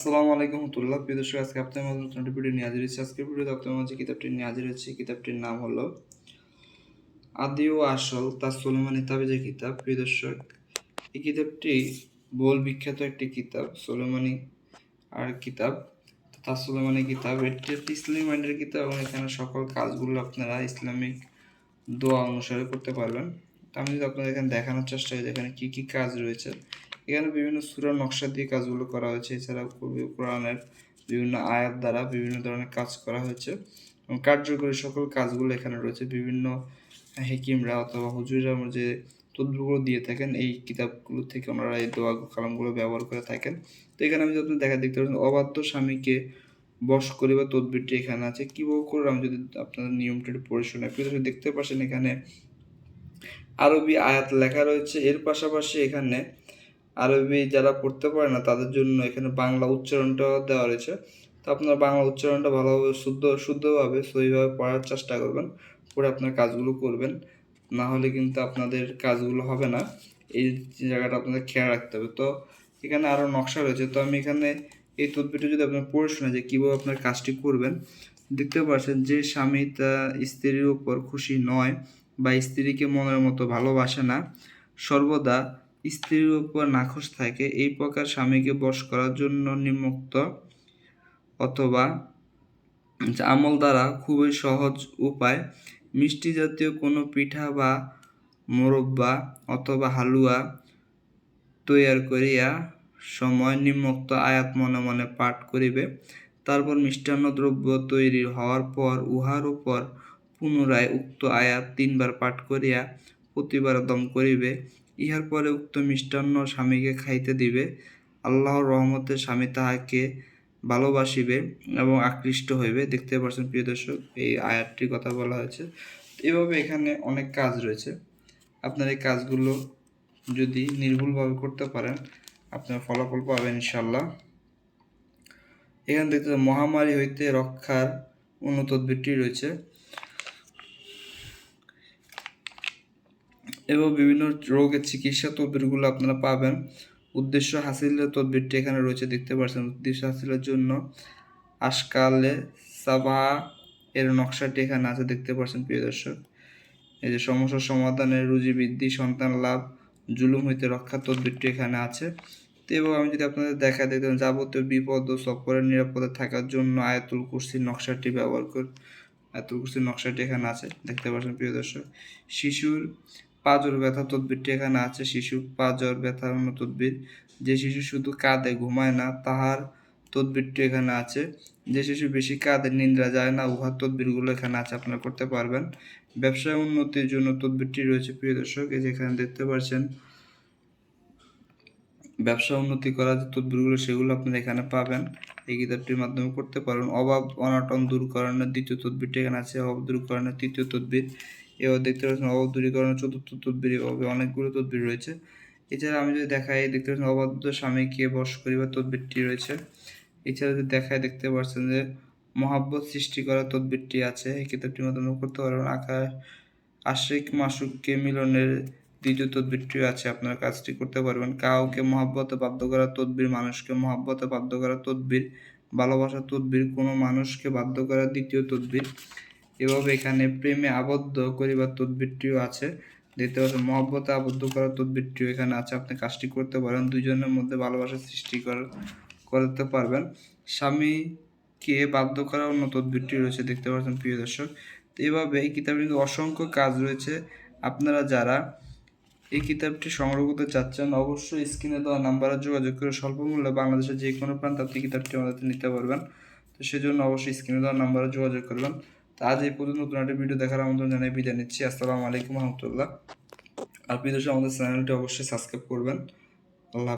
আসসালামু আলাইকুম রহমতুল্লাহ। প্রিয় দর্শক, আজকে আপনার মাঝে নতুন একটি ভিডিও নিয়ে হাজির আজকের ভিডিওতে আপনার মাঝে কিতাবটি নিয়ে হাজির হয়েছি। কিতাবটির নাম হলো আদি ও আসল তার সোলেমানি তাবিজে কিতাব। প্রিয় দর্শক, এই কিতাবটি বল বিখ্যাত একটি কিতাব, সোলেমানি আর কিতাব। তার সোলেমানি কিতাব, এটি একটি ইসলামী মাইন্ডের কিতাব এবং এখানে সকল কাজগুলো আপনারা ইসলামিক দোয়া অনুসারে করতে পারবেন। আমি যদি আপনাদের এখানে দেখানোর চেষ্টা করি এখানে কী কী কাজ রয়েছে এখানে বিভিন্ন সুরার নকশা দিয়ে কাজগুলো করা হয়েছে। এছাড়াও কোরআনের বিভিন্ন আয়াত দ্বারা বিভিন্ন ধরনের কাজ করা হয়েছে। এবং কার্যকরী সকল কাজগুলো এখানে রয়েছে। বিভিন্ন হেকিমরা অথবা হুজুরা যে তদ্বিরগুলো দিয়ে থাকেন, এই কিতাবগুলো থেকে ওনারা এই দোয়া কালামগুলো ব্যবহার করে থাকেন। তো এখানে আমি যদি দেখা দেখতে পাচ্ছেন অবাধ্য স্বামীকে বশ করিবার তদবিরটি এখানে আছে। কীভাবে করে? আমি যদি আপনাদের নিয়মটি একটু পড়ে শোনাই আপনি দেখতে পাচ্ছেন এখানে আরবি আয়াত লেখা রয়েছে। এর পাশাপাশি এখানে আরবি যারা পড়তে পারে না, তাদের জন্য এখানে বাংলা উচ্চারণটাও দেওয়া রয়েছে। তো আপনার বাংলা উচ্চারণটা ভালোভাবে শুদ্ধ, শুদ্ধভাবে সহিভাবে পড়ার চেষ্টা করবেন, পড়ে আপনার কাজগুলো করবেন। না হলে কিন্তু আপনাদের কাজগুলো হবে না। এই জায়গাটা আপনাদের খেয়াল রাখতে হবে। তো এখানে আরও নকশা রয়েছে। তো আমি এখানে এই তদবিরটা যদি আপনার পড়ে শোনা যে কীভাবে আপনার কাজটি করবেন, দেখতে পাচ্ছেন যে স্বামী তা স্ত্রীর উপর খুশি নয় বা স্ত্রীকে মনের মতো ভালোবাসে না, সর্বদা স্ত্রীর উপর নাখোশ থাকে, এই প্রকার স্বামীকে বশ করার জন্য নিম্নোক্ত অথবা আমল দ্বারা খুবই সহজ উপায়। মিষ্টি জাতীয় কোনো পিঠা বা মোরব্বা অথবা হালুয়া তৈয়ার করিয়া সময় নিম্নোক্ত আয়াত মনে মনে পাঠ করিবে। তারপর মিষ্টান্ন দ্রব্য তৈরি হওয়ার পর উহার উপর পুনরায় উক্ত আয়াত তিনবার পাঠ করিয়া প্রতিবার দম করিবে। ইহার পরে উক্ত মিষ্টান্ন স্বামীকে খাইতে দিবে। আল্লাহর রহমতে স্বামী তাহাকে ভালোবাসিবে এবং আকৃষ্ট হইবে। দেখতে পাচ্ছেন প্রিয় দর্শক, এই আয়াতটির কথা বলা হয়েছে। এভাবে এখানে অনেক কাজ রয়েছে। আপনার এই কাজগুলো যদি নির্ভুলভাবে করতে পারেন, আপনার ফলাফল পাবেন ইনশাল্লাহ এখানে দেখতে মহামারী হইতে রক্ষার উন্নত উন্নতদ্বিরটি রয়েছে। এবং বিভিন্ন রোগের চিকিৎসা তদবিরগুলো আপনারা পাবেন। উদ্দেশ্য হাসিলের তদবিরটি এখানে রয়েছে, দেখতে পাচ্ছেন। উদ্দেশ্য হাসিলের জন্য আজকালে সাবা এর নকশাটি এখানে আছে, দেখতে পাচ্ছেন প্রিয় দর্শক। এই যে সমস্যার সমাধানের রুজি বৃদ্ধি, সন্তান লাভ, জুলুম হইতে রক্ষা তদবিরটি এখানে আছে। তো এবং আমি যদি আপনাদের দেখা দেখতেন যাবতীয় বিপদ ও সফরের নিরাপদে থাকার জন্য আয়াতুল কুরসির নকশাটি ব্যবহার কর আয়াতুল কুরসির নকশাটি এখানে আছে, দেখতে পাচ্ছেন প্রিয় দর্শক। শিশুর পাজর ব্যথা তদ্বিরটি এখানে আছে। শিশু পাজর ব্যথার অন্য তদ্বির। যে শিশু শুধু কাঁদে ঘুমায় না, তাহার তদ্বিরটি এখানে আছে। যে শিশু বেশি কাঁদে নিদ্রা যায় না, উহার তদ্বিরগুলো এখানে আছে, আপনারা করতে পারবেন। ব্যবসায় উন্নতির জন্য তদ্বিরটি রয়েছে, প্রিয় দর্শক, এই যে এখানে দেখতে পাচ্ছেন ব্যবসা উন্নতি করার যে তদবিরগুলো, সেগুলো আপনারা এখানে পাবেন। এই কিতাবটির মাধ্যমে করতে পারবেন। অভাব, অনাটন দূরকরণের দ্বিতীয় তদবিরটি এখানে আছে। অভাব দূরকরণের তৃতীয় তদবির। এবার দেখতে পাচ্ছেন অভাব দূরীকরণের চতুর্থ তদবির এভাবে অনেকগুলো তদবির রয়েছে। এছাড়া আমি যদি দেখাই, দেখতে পাচ্ছেন অবাধ্য স্বামীকে বশ করিবার তদবিরটি রয়েছে। এছাড়া যদি দেখায় দেখতে পাচ্ছেন যে মহাব্বত সৃষ্টি করার তদবিরটি আছে। এই কিতাবটির মাধ্যমে করতে পারবেন আকাশ আশিক মাসুককে মিলনের দ্বিতীয় তদবিরটিও আছে। আপনারা কাজটি করতে পারবেন। কাউকে মহাব্বতে বাধ্য করার তদবির, মানুষকে মহাব্বতে বাধ্য করার তদবির, ভালোবাসার তদবির, কোনো মানুষকে বাধ্য করার দ্বিতীয় তদবির। এভাবে এখানে প্রেমে আবদ্ধ করিবার তদবিরটিও আছে। দেখতে পাচ্ছেন মহব্বতে আবদ্ধ করার তদবিরটিও এখানে আছে। আপনি কাজটি করতে পারেন দুজনের মধ্যে ভালোবাসা সৃষ্টি করতে পারবেন। স্বামীকে বাধ্য করার অন্য তদবিরটি রয়েছে, দেখতে পাচ্ছেন প্রিয় দর্শক। তো এভাবে এই কিতাবে কিন্তু অসংখ্য কাজ রয়েছে। আপনারা যারা এই কিতাবটি সংগ্রহ করতে চাচ্ছেন, অবশ্যই স্ক্রিনে দেওয়া নাম্বারে যোগাযোগ করে স্বল্প মূল্যে বাংলাদেশের যে কোনো প্রান্তে আপনি কিতাবটি আমাদের নিতে পারবেন। তো সেজন্য অবশ্যই স্ক্রিনে দেওয়া নাম্বারে যোগাযোগ করবেন। আজ এই পর্যন্ত নতুন একটা ভিডিও দেখার আমন্ত্রণ জানিয়ে বিদায় নিচ্ছি। আসসালামু আলাইকুম রহমতুল্লাহ। আর বিদেশে আমাদের চ্যানেলটি অবশ্যই সাবস্ক্রাইব করবেন। আল্লাহ